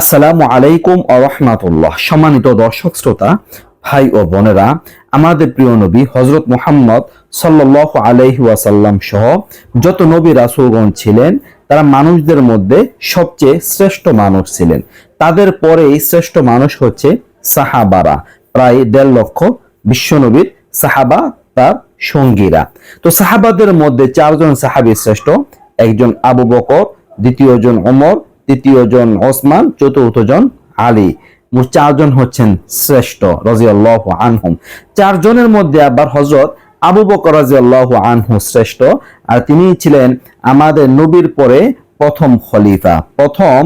আসসালামু আলাইকুম আরহামাতুল্লাহ সম্মানিত দর্শক, শ্রোতা, ভাই ও বোনেরা, আমাদের প্রিয় নবী হজরত মুহাম্মদ সাল্লাহ ওয়াসাল্লাম সহ যত নবী রাসূলগণ ছিলেন, তারা মানুষদের মধ্যে সবচেয়ে শ্রেষ্ঠ মানুষ ছিলেন। তাদের পরেই শ্রেষ্ঠ মানুষ হচ্ছে সাহাবারা, প্রায় দেড় লক্ষ বিশ্বনবীর সাহাবা তার সঙ্গীরা। তো সাহাবাদের মধ্যে চারজন সাহাবী শ্রেষ্ঠ, একজন আবু বকর দ্বিতীয় জন ওমর তৃতীয় জন ওসমান চতুর্থ জন আলী চারজন হচ্ছেন শ্রেষ্ঠ রাজিয়াল্লাহু আনহুম। চারজনের মধ্যে আবার হজরত আবু বকর রাজিয়াল্লাহু আনহু শ্রেষ্ঠ, আর তিনি ছিলেন আমাদের নবীর পরে প্রথম খলিফা, প্রথম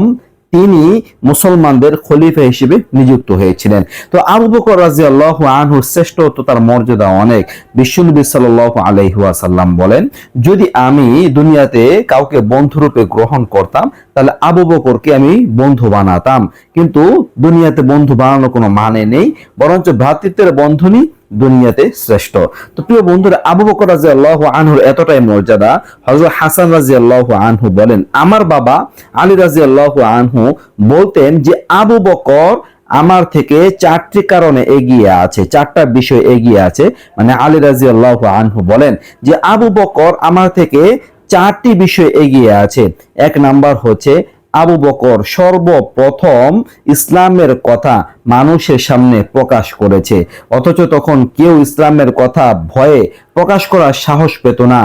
তিনি মুসলমানদের খলিফা হিসেবে নিযুক্ত হয়েছিলেন। তো আবু বকর রাজিয়াল্লাহু আনহু শ্রেষ্ঠ তো তার মর্যাদা অনেক, বিশ্বনবী সাল্লাল্লাহু আলাইহি ওয়াসাল্লাম বলেন, যদি আমি দুনিয়াতে কাউকে বন্ধুরূপে গ্রহণ করতাম, তাহলে আবু বকরকে আমি বন্ধু বানাতাম। কিন্তু দুনিয়াতে বন্ধু বানানোর কোনো মানে নেই, বরঞ্চ ভ্রাতৃত্বের বন্ধনই দুনিয়াতে শ্রেষ্ঠ। তো প্রিয় বন্ধুরা, আবু বকর রাজি আল্লাহ আনহুর এতটাই মর্যাদা হজরত হাসান রাজি আল্লাহ আনহু বলেন, আমার বাবা আলী রাজি আল্লাহ আনহু বলতেন যে, আবু বকর আমার থেকে চারটি কারণে এগিয়ে আছে, চারটা বিষয় এগিয়ে আছে। মানে আলী রাজি আল্লাহ আনহু বলেন যে, আবু বকর আমার থেকে চারটি বিষয় এগিয়ে আছে। এক নাম্বার হচ্ছে, আবু বকর সর্বপ্রথম ইসলামের কথা মানুষের সামনে প্রকাশ করেছে। অথচ তখন কেউ ইসলামের কথা ভয়ে প্রকাশ করার সাহস পেত না।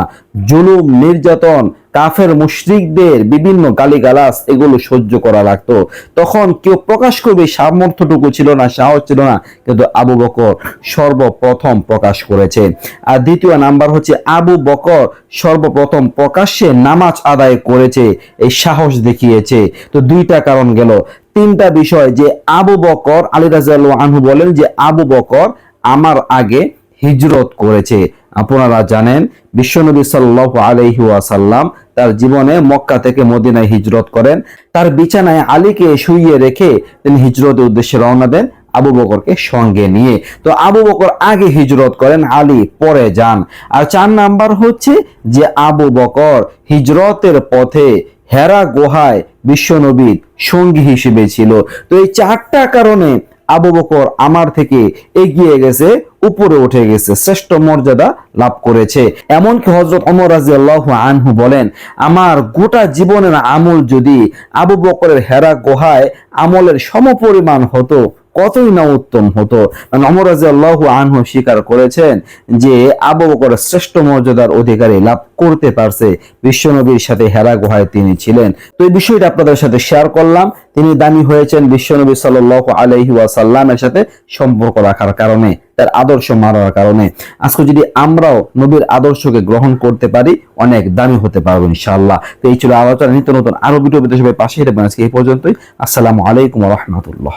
জুলুম, নির্যাতন, কাফের মুশরিকদের বিভিন্ন গালিগালাস এগুলো সহ্য করা লাগতো। তখন কেউ প্রকাশ করবে সামর্থ্যটুকু ছিল না, সাহস ছিল না, কিন্তু আবু বকর সর্বপ্রথম প্রকাশ করেছে। আর দ্বিতীয় নাম্বার হচ্ছে, আবু বকর সর্বপ্রথম প্রকাশ্যে নামাজ আদায় করেছে, এই সাহস দেখিয়েছে। তো দুইটা কারণ গেল। তিনটা বিষয় যে আবু বকর আলী রাজা আনহু বলেন যে আবু বকর আমার আগে হিজরত করেছে। আপনারা জানেন, বিশ্বনবী সাল্লাহ আলহি ওয়াসাল্লাম তার জীবনে মক্কা থেকে মদিনায় হিজরত করেন। তার বিছানায় আলীকে শুইয়ে রেখে তিনি হিজরতের উদ্দেশ্যে রওনা দেন আবু বকরকে সঙ্গে নিয়ে। তো আবু বকর আগে হিজরত করেন, আলী পরে যান। আর চার নাম্বার হচ্ছে যে আবু বকর হিজরতের পথে হেরা গুহায় বিশ্বনবীর সঙ্গী হিসেবে ছিল। তো এই চারটা কারণে আবু বকর আমার থেকে এগিয়ে গেছে, উপরে উঠে গেছে, শ্রেষ্ঠ মর্যাদা লাভ করেছে। এমনকি হজরত অমর রাজি আল্লাহ আনহু বলেন, আমার গোটা জীবনের আমল যদি আবু বকরের হেরা গোহায় আমলের সমপরিমাণ হতো কতই না উত্তম হতো। অমর আল্লাহ আনহু স্বীকার করেছেন যে আবু বকর শ্রেষ্ঠ মর্যাদার অধিকারী লাভ করতে পারছে। বিশ্বনবীর সাথে হেরা গুহায় তিনি ছিলেন। তো এই বিষয়টা আপনাদের সাথে শেয়ার করলাম। তিনি দামি হয়েছেন বিশ্বনবী সাল আলহি ওয়াসাল্লামের সাথে সম্পর্ক রাখার কারণে, তার আদর্শ মারার কারণে। আজকে যদি আমরাও নবীর আদর্শকে গ্রহণ করতে পারি, অনেক দামি হতে পারব ইনশাআল্লাহ। তো এই ছিল আলোচনা। নিত্য নতুন আরও ভিডিও সবাই পাশে আজকে এই পর্যন্তই। আসসালামু আলাইকুম রহমতুল্লাহ।